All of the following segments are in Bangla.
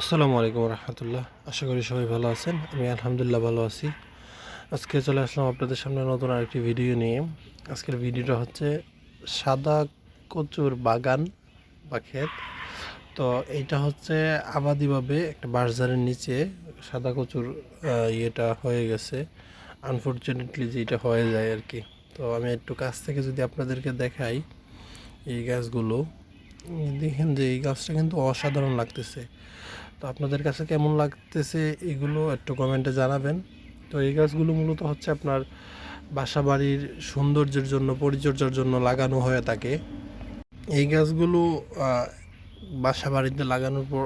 আসসালামু আলাইকুম রহমতুল্লাহ। আশা করি সবাই ভালো আছেন। আমি আলহামদুলিল্লাহ ভালো আছি। আজকে চলে আসলাম আপনাদের সামনে নতুন আরেকটি ভিডিও নিয়ে। আজকের ভিডিওটা হচ্ছে সাদা কচুর বাগান বা ক্ষেত। তো এইটা হচ্ছে আবাদিভাবে একটা বাঁশঝাড়ের নিচে সাদা কচুর ইয়েটা হয়ে গেছে। আনফর্চুনেটলি যেটা হয়ে যায় আর কি তো আমি একটু কাছ থেকে যদি আপনাদেরকে দেখাই এই গাছগুলো। দেখেন যে এই গাছটা কিন্তু অসাধারণ লাগতেছে। তো আপনাদের কাছে কেমন লাগতেছে এগুলো একটু কমেন্টে জানাবেন। তো এই গাছগুলো মূলত হচ্ছে আপনার বাসা বাড়ির সৌন্দর্যের জন্য, পরিচর্যার জন্য লাগানো হয়ে থাকে। এই গাছগুলো বাসা বাড়িতে লাগানোর পর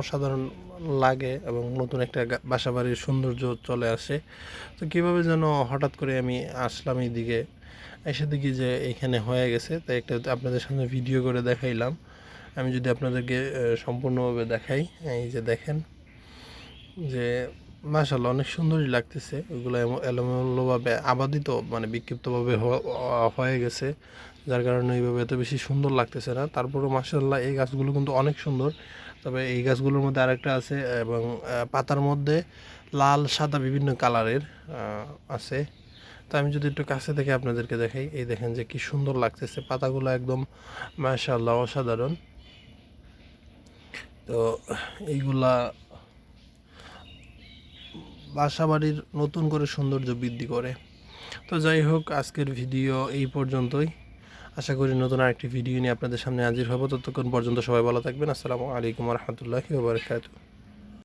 অসাধারণ লাগে এবং নতুন একটা বাসা বাড়ির সৌন্দর্য চলে আসে। তো কীভাবে যেন হঠাৎ করে আমি আসলাম এইদিকে, এসে দেখি যে এখানে হয়ে গেছে। তাই একটা আপনাদের সামনে ভিডিও করে দেখাইলাম। আমি যদি আপনাদেরকে সম্পূর্ণভাবে দেখাই, এই যে দেখেন, যে মাশাল্লাহ অনেক সুন্দরই লাগতেছে। ওগুলো এলোমেলোভাবে আবাদিত মানে বিক্ষিপ্তভাবে হয়ে গেছে, যার কারণে এইভাবে এত বেশি সুন্দর লাগতেছে না। তারপরেও মাশাল্লাহ এই গাছগুলো কিন্তু অনেক সুন্দর। তবে এই গাছগুলোর মধ্যে আরেকটা আছে, এবং পাতার মধ্যে লাল, সাদা বিভিন্ন কালারের আছে। তো আমি যদি একটু কাছে থেকে আপনাদেরকে দেখাই, এই দেখেন যে কি সুন্দর লাগতেছে। পাতাগুলো একদম মাশাল্লাহ অসাধারণ। তো এইগুলা বাসা বাড়ির নতুন করে সৌন্দর্য বৃদ্ধি করে। তো যাই হোক, আজকের ভিডিও এই পর্যন্তই। আশা করি নতুন আরেকটি ভিডিও নিয়ে আপনাদের সামনে হাজির হব। ততক্ষণ পর্যন্ত সবাই ভালো থাকবেন। আসসালামু আলাইকুম রহমতুল্লাহি বারকাতু